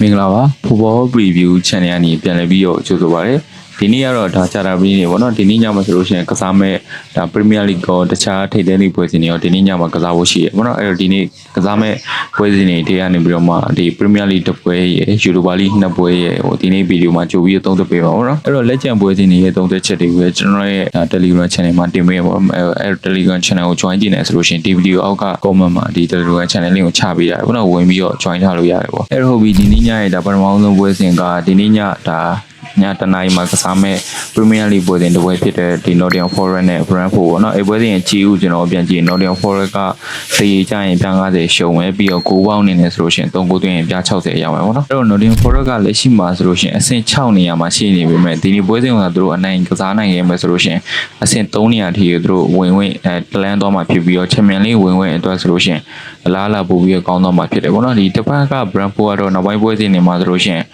မင်္ဂလာပါ Football Preview Channel ကနေပြန်လည်ပြီးတော့ကြိုဆိုပါရစေ ဒီနေ့ကတော့ဒါချာတာပရီနေပေါ့နော်ဒီနေ့ညမှာဆိုလို့ရှိရင်ကစားမဲ့ဒါ Premier League ကောတခြားထိပ်သီးလိပွဲစဉ်တွေရောဒီနေ့ညမှာကစားဖို့ရှိတယ်ပေါ့နော်အဲ့တော့ဒီနေ့ကစားမဲ့ပွဲစဉ်တွေတွေကနေပြီးတော့မှဒီ Premier League တစ်ပွဲရယ် Europa League နှစ်ပွဲရယ်ဟိုဒီနေ့ဗီဒီယိုမှာကြိုပြီးတော့သုံးသပ်ပေးပါပေါ့နော်အဲ့တော့လက်ကျန်ပွဲစဉ်တွေရဲ့သုံးသပ်ချက်တွေကိုကျွန်တော်ရဲ့ Telegram Channel မှာတင်ပေးရပါပေါ့အဲ့ Telegram Channel ကို join ကြည့်နေဆိုလို့ရှိရင်ဒီဗီဒီယိုအောက်က comment မှာဒီ Telegram Channel link ကိုချပေးရတယ်ပေါ့နော်ဝင်ပြီးတော့ join ထားလို့ရတယ်ပေါ့အဲ့တော့ဟုတ်ပြီဒီနေ့ညရဲ့ဒါပထမဆုံးပွဲစဉ်ကဒီနေ့ညဒါ ညတနင်္လာမှာကစားမဲ့ Premier League ပွဲစဉ်တစ်ပွဲဖြစ်တဲ့ဒီ Nottingham Forest နဲ့ Brentford ပေါ့နော်အဲပွဲစဉ်ရဲ့ကြီးဦးကျွန်တော်ပြန်ကြည့် Nottingham Forest ကသေရကြရင်ပြန်90ရှုံမယ်ပြီးတော့9ပေါင်းနေနေဆိုလို့ရှိရင်3ဂိုးသွင်းရင်ပြ60ရမယ်ပေါ့နော်အဲ့တော့ Nottingham Forest ကလက်ရှိမှာဆိုလို့ရှိရင်အဆင့်6နေရာမှာရှိနေပေမဲ့ဒီနေ့ပွဲစဉ်ကသူတို့အနိုင်ကစားနိုင်ရမယ်ဆိုလို့ရှိရင်အဆင့်3နေရာထိသူတို့ဝင်ဝင်အဲတလန်းသွားမှာဖြစ်ပြီးတော့ Champions League ဝင်ဝင်အတွက်ဆိုလို့ရှိရင်အလားအလာပိုပြီးကောင်းသွားမှာဖြစ်တယ်ပေါ့နော်ဒီတစ်ဖက်က Brentford ကတော့နောက်ပိုင်းပွဲစဉ်တွေမှာဆိုလို့ရှိရင်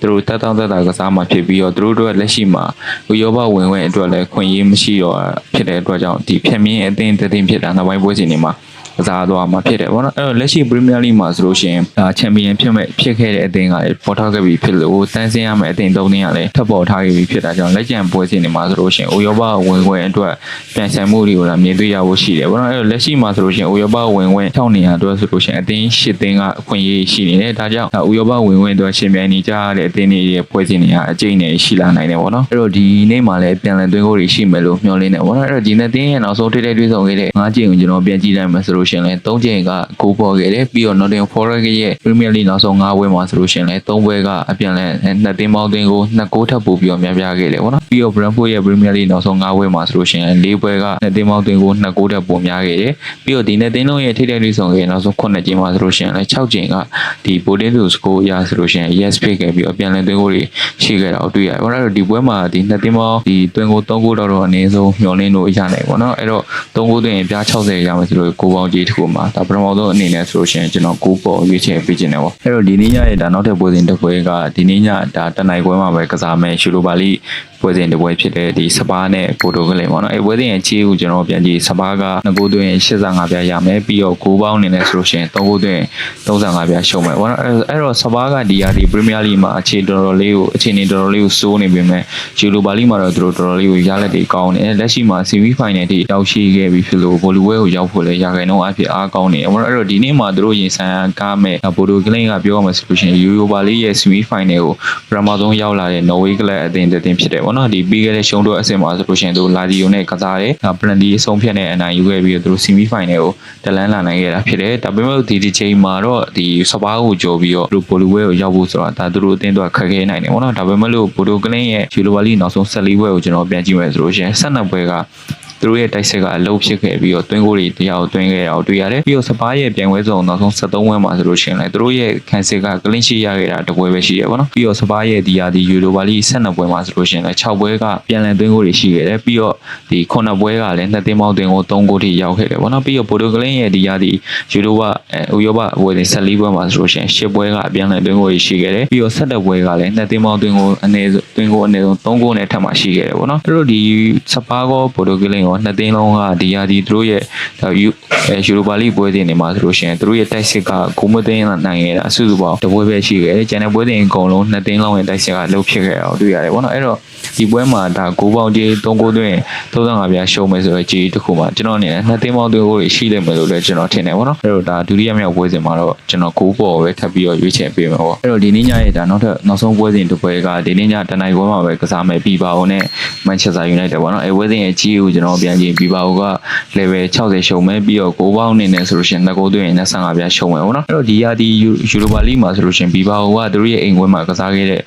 သူတို့တက်တောင့်တက်တာကစားမှာဖြစ်ပြီးတော့သူတို့တို့လက်ရှိမှာဥရောပဝင်ဝင်အတွက်လည်းခွင့်ရေးမရှိတော့ဖြစ်တဲ့အတွက်ကြောင့်ဒီဖြတ်မြင့်အသင်းတသင်းဖြစ်တာနောက်ပိုင်းပွဲစဉ်တွေမှာ ကစားသွားမှာဖြစ်တယ်ပေါ့နော်အဲ့တော့လက်ရှိ Premier League မှာဆိုလို့ရှိရင်ဒါချန်ပီယံဖြစ်မဲ့ဖြစ်ခဲ့တဲ့အသင်းကလည်းပေါ်ထားခဲ့ပြီးဖြစ်လို့တန်းစင်းရမယ့်အသင်းသုံးသင်းကလည်းထပ်ပေါ်ထားခဲ့ပြီးဖြစ်တာကြောင့်လက်ကျန်ပွဲစဉ်တွေမှာဆိုလို့ရှိရင်ဥရောပဝင်ဝင်အတွက်ပြန်ဆိုင်မှုတွေကိုလည်းမြင်တွေ့ရဖို့ရှိတယ်ပေါ့နော်အဲ့တော့လက်ရှိမှာဆိုလို့ရှိရင်ဥရောပဝင်ဝင်6နေရာအတွက်ဆိုလို့ရှိရင်အသင်း၈သင်းကအခွင့်အရေးရှိနေတယ်ဒါကြောင့်ဥရောပဝင်ဝင်အတွက်ရှင်ပြိုင်နေကြရတဲ့အသင်းတွေရဲ့ပွဲစဉ်တွေကအကျိတ်နဲ့ရှိလာနိုင်တယ်ပေါ့နော်အဲ့တော့ဒီနေ့မှာလည်းပြန်လည်သွင်းကိုတွေရှိမယ်လို့မျှော်လင့်နေပေါ့နော်အဲ့တော့ဒီနေ့တင်းရဲ့နောက်ဆုံးထိထိတွေ့ဆုံခဲ့တဲ့၅ချိန်ကိုကျွန်တော်ပြန်ကြည့်လိုက်မယ်ဆိုလို့ရှိရင်လည်း၃ချိန်ကကိုပေါ်ခဲ့တယ်ပြီးတော့ Nottingham Forest ရဲ့ Premier League နောက်ဆုံး၅ပွဲမှာဆိုလို့ရှိရင်လည်း၃ပွဲကအပြန်လဲနှစ်တင်းပေါင်းတင်းကိုနှစ်ကိုထပ်ပို့ပြီးတော့များပြားခဲ့တယ်ပေါ့နော်ပြီးတော့ Brentford ရဲ့ Premier League နောက်ဆုံး၅ပွဲမှာဆိုလို့ရှိရင်၄ပွဲကနှစ်တင်းပေါင်းတင်းကိုနှစ်ကိုထပ်ပို့များခဲ့တယ်ပြီးတော့ဒီနေ့တင်းလုံးရဲ့ထိထိတွေ့ဆုံခဲ့နောက်ဆုံး9ချိန်မှာဆိုလို့ရှိရင်လည်း6ချိန်ကဒီ Bodin to score ရဆိုလို့ရှိရင် yes ဖြစ်ခဲ့ပြီးတော့ပြန်လဲသွင်းကိုတွေရှိခဲ့တာကိုတွေ့ရတယ်ပေါ့နော်အဲ့တော့ဒီပွဲမှာဒီနှစ်တင်းပေါင်းဒီသွင်းကို3ကိုတော့တော့အနည်းဆုံးမျှော်လင့်လို့ရနိုင်ပေါ့နော်အဲ့တော့3ကိုသွင်းရင်ပြား60ရမယ်ဆိုလို့ကိုပေါင်းကြီးတစ်ခုမှာဒါပထမဆုံးအနေနဲ့ဆိုလို့ရှိရင်ကျွန်တော်9ပေါ်ရွေးချယ်ပေးခြင်းတယ်ပေါ့အဲ့တော့ဒီနေ့ညရဲ့ဒါနောက်ထပ်ပွဲစဉ်တစ်ပွဲကဒီနေ့ညဒါတနိုင်ပွဲမှာပဲကစားမယ်ရှူလိုပါလီပွဲစဉ်တစ်ပွဲဖြစ်တဲ့ဒီစပါးနဲ့ပိုတိုကလေးပေါ့နော်အဲ့ပွဲစဉ်ရဲ့ချီးကိုကျွန်တော်ပြန်ကြည့်စပါးကငကိုသွင်း85ပြားရမယ်ပြီးတော့9ပေါင်းအနေနဲ့ဆိုလို့ရှိရင်3ကိုသွင်း35ပြားရှုံးမယ်ပေါ့နော်အဲ့တော့စပါးကဒီဟာဒီပရီးမီးယားလိမှာအခြေတော်တော်လေးကိုအခြေအနေတော်တော်လေးကိုစိုးနေပေမဲ့ရှူလိုပါလီမှာတော့သူတို့တော်တော်လေးကိုရလက်တွေကောင်းတယ်လက်ရှိမှာဆီမီဖိုင်နယ်ထိရောက်ရှိခဲ့ပြီးဖြစ်လို့ဗိုလ်လူဝဲကိုရောက်ဖို့လည်းရာခိုင်နှုန်းအဖြစ်အားကောင်းနေတယ်ပေါ့နော်အဲ့တော့ဒီနေ့မှာသူတို့ရင်ဆိုင်ကားမဲ့ဘိုဒိုကလင်းကပြောရမှာဆိုလို့ရှိရင်ယူယိုပါလီရဲ့ဆီမီဖိုင်နယ်ကိုပထမဆုံးရောက်လာတဲ့နော်ဝေးကလပ်အသင်းတစ်သင်းဖြစ်တယ်ပေါ့နော်ဒီပြီးခဲ့တဲ့ရှုံးတော့အဆင့်မှာဆိုလို့ရှိရင်သူလာဒီယိုနဲ့ကစားတယ်ပလန်ဒီအဆုံးဖြတ်နဲ့အနိုင်ယူခဲ့ပြီးတော့သူတို့ဆီမီဖိုင်နယ်ကိုတလန်းလာနိုင်ခဲ့တာဖြစ်တယ်ဒါပေမဲ့ဒီဒီချိန်မှာတော့ဒီစပါးကိုကြော်ပြီးတော့သူတို့ပိုလူဝဲကိုရောက်ဖို့ဆိုတာဒါသူတို့အသင်းတော့ခက်ခဲနိုင်တယ်ပေါ့နော်ဒါပေမဲ့လို့ဘိုဒိုကလင်းရဲ့ယူလိုပါလီနောက်ဆုံး14ဘွဲကိုကျွန်တော်ပြန်ကြည့်မယ်ဆိုလို့ရှိရင်12ဘွဲက သူတို့ရဲ့တိုက်စစ်ကအလုံးဖြစ်ခဲ့ပြီးတော့တွင်းကိုတွေတရားကိုတွင်းခဲ့တာကိုတွေ့ရတယ်ပြီးတော့စပါးရဲ့ပြိုင်ပွဲစုံနောက်ဆုံး73ဝဲမှာဆိုလို့ရှိရင်လည်းသူတို့ရဲ့ခံစစ်ကကလင်းရှိရခဲ့တာတပွဲပဲရှိရပါတော့ပြီးတော့စပါးရဲ့ဒီယာဒီယူရိုပါလီ12ပွဲမှာဆိုလို့ရှိရင်လည်း6ပွဲကပြန်လည်တွင်းကိုတွေရှိခဲ့တယ်ပြီးတော့ဒီ9ပွဲကလည်းနှစ်သိန်းပေါင်းတွင်းကို3ကိုထိရောက်ခဲ့တယ်ပေါ့နော်ပြီးတော့ပိုတိုကလင်းရဲ့ဒီယာဒီယူရိုကအဲ ဥရောပပွဲတွေ14ပွဲမှာဆိုလို့ရှိရင်10ပွဲကအပြန်လည်တွင်းကိုတွေရှိခဲ့တယ်ပြီးတော့17ပွဲကလည်းနှစ်သိန်းပေါင်းတွင်းကိုအနေတွင်းကိုအနေဆုံး3ကိုနဲ့ထပ်မှရှိခဲ့တယ်ပေါ့နော်အဲ့တော့ဒီစပါးကောပိုတိုကလင်းရောနှစ်သိန်းလုံးကဒီယာဒီသူတို့ရဲ့ယူအဲယူရိုပါလီပွဲတွေနေမှာဆိုလို့ရှိရင်သူတို့ရဲ့တိုက်စစ်ကကိုမသိန်းနိုင်ခဲ့တာအစုစုပေါင်းတပွဲပဲရှိခဲ့တယ်ကျန်တဲ့ပွဲတွေအကုန်လုံးနှစ်သိန်းလုံးရဲ့တိုက်စစ်ကလှုပ်ဖြစ်ခဲ့တာကိုတွေ့ရတယ်ပေါ့နော်အဲ့တော့ဒီပွဲမှာဒါ9ပေါင်ကြီး3ကိုသွင်း35ပြားရှုံးမယ်ဆိုတော့ကြီးတစ်ခုမှာကျွန်တော်အနေနဲ့နှစ်သိန်းပေါင်းသွင်းကိုရှိလိမ့်မယ်လို့လည်းကျွန်တော်ထင်တယ်ပေါ့နော်အဲ့တော့ဒါဒုတိယမြောက်ပွဲစဉ်မှာတော့ကျွန်တော်ကိုးပေါ်ပဲထပ်ပြီးတော့ရွေးချယ်ပေးမှာပေါ့အဲ့တော့ဒီနေ့ညရဲ့ဒါနောက်ထပ်နောက်ဆုံးပွဲစဉ်တစ်ပွဲကဒီနေ့ညတနိုင်ပွဲမှာပဲကစားမယ်ပီပါအိုနဲ့ Manchester United ပေါ့နော်အဲ့ပွဲစဉ်ရဲ့ကြီးကိုကျွန်တော်ပြန်ကြည့်ပီပါအိုက level 60ရှုံမဲ့ပြီးတော့6ပေါင်းနေနဲ့ဆိုလို့ရှိရင်နှစ်ကိုသွင်းရင်25ပြားရှုံမယ်ပေါ့နော်အဲ့တော့ဒီရာဒီ Europa League မှာဆိုလို့ရှိရင်ပီပါအိုကသူတို့ရဲ့အိမ်ပွဲမှာကစားခဲ့တဲ့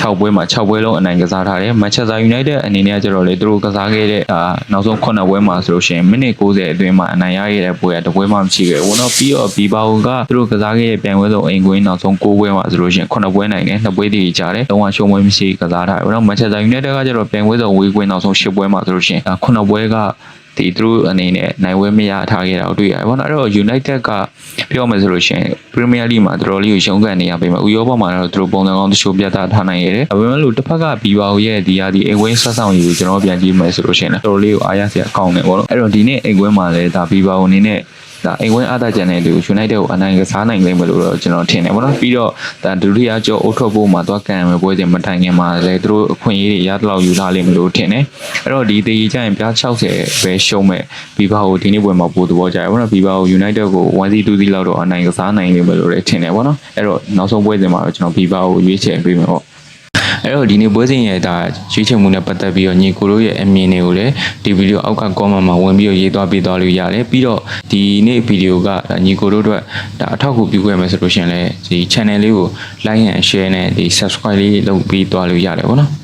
6ပွဲမှာ6ပွဲလုံးအနိုင်ကစားထားတယ် Manchester United အနေနဲ့ကျတော့လေသူတို့ကစားခဲ့တဲ့အာနောက်ဆုံး9ပွဲမှာဆိုလို့ရှိရင်မိနစ်90အတွင်းမှာအနိုင်ရခဲ့တဲ့ပွဲကတစ်ပွဲမှမရှိခဲ့ဘူးပေါ့နော်ပြီးတော့ဒီပါဝင်ကသူတို့ကစားခဲ့တဲ့ပြိုင်ပွဲဆုံးအိမ်ကွင်းနောက်ဆုံး6ပွဲမှာဆိုလို့ရှိရင်9ပွဲနိုင်တယ်2ပွဲတည်ကြတယ်လုံးဝရှုံးပွဲမရှိကစားထားတယ်။ဒါတော့ Manchester United ကကျတော့ပြိုင်ပွဲဆုံးဝေးကွင်းနောက်ဆုံး10ပွဲမှာဆိုလို့ရှိရင်9ပွဲကဒီသူတို့အနေနဲ့နိုင်ဝဲမရထားခဲ့တာကိုတွေ့ရတယ်ပေါ့နော်အဲ့တော့ United ကပြောမယ်ဆိုလို့ရှိရင် Premier League မှာတော်တော်လေးကိုရှုံးကန်နေရပေမဲ့ဥရောပမှာတော့သူတို့ပုံစံကောင်းတချို့ပြသထားနိုင်ရတယ်ဒါပေမဲ့လို့တစ်ဖက်က Bilbao ရဲ့ဒီဟာဒီအိမ်ဝင်းဆက်ဆောင်ယူကျွန်တော်ပြန်ကြည့်မယ်ဆိုလို့ရှိရင်တော်တော်လေးကိုအားရစရာကောင်းတယ်ပေါ့နော်အဲ့တော့ဒီနေ့အိမ်ဝင်းမှာလည်းဒါ Bilbao အနေနဲ့ ဒါအိမ်ဝင်းအားသာကျန်တဲ့လူ United ကိုအနိုင်ကစားနိုင်လိမ့်မယ်လို့တော့ကျွန်တော်ထင်တယ်ပေါ့နော်ပြီးတော့ဒါဒုတိယကျော်အုတ်ထွက်ဖို့မှာသွားကန်ရမယ်ပွဲစဉ်မတိုင်ခင်မှာလည်းသူတို့အခွင့်အရေးတွေရသလောက်ယူလာလိမ့်မယ်လို့ထင်တယ်အဲ့တော့ဒီတေးကြရင်ပြား60ပဲရှုံးမဲ့ဘီဘာကိုဒီနေ့ပွဲမှာပို့သဘောကျတယ်ပေါ့နော်ဘီဘာကို United ကို1-2 2လောက်တော့အနိုင်ကစားနိုင်လိမ့်မယ်လို့လည်းထင်တယ်ပေါ့နော်အဲ့တော့နောက်ဆုံးပွဲစဉ်မှာတော့ကျွန်တော်ဘီဘာကိုရွေးချယ်ပေးမယ်ပေါ့ အဲ့တော့ဒီနေ့ပွဲစဉ်ရဲ့ဒါရွေးချယ်မှုနဲ့ပတ်သက်ပြီးတော့ညီကိုတို့ရဲ့အမြင်တွေကိုလည်းဒီဗီဒီယိုအောက်က comment မှာဝင်ပြီးတော့ရေးသွားပေးသွားလို့ရတယ်ပြီးတော့ဒီနေ့ဗီဒီယိုကဒါညီကိုတို့အတွက်ဒါအထောက်အကူပြုခဲ့မယ်ဆိုလို့ရှိရင်လည်းဒီ channel လေးကို like and share နဲ့ဒီ subscribe လေးလုပ်ပြီးသွားလို့ရတယ်ပေါ့နော်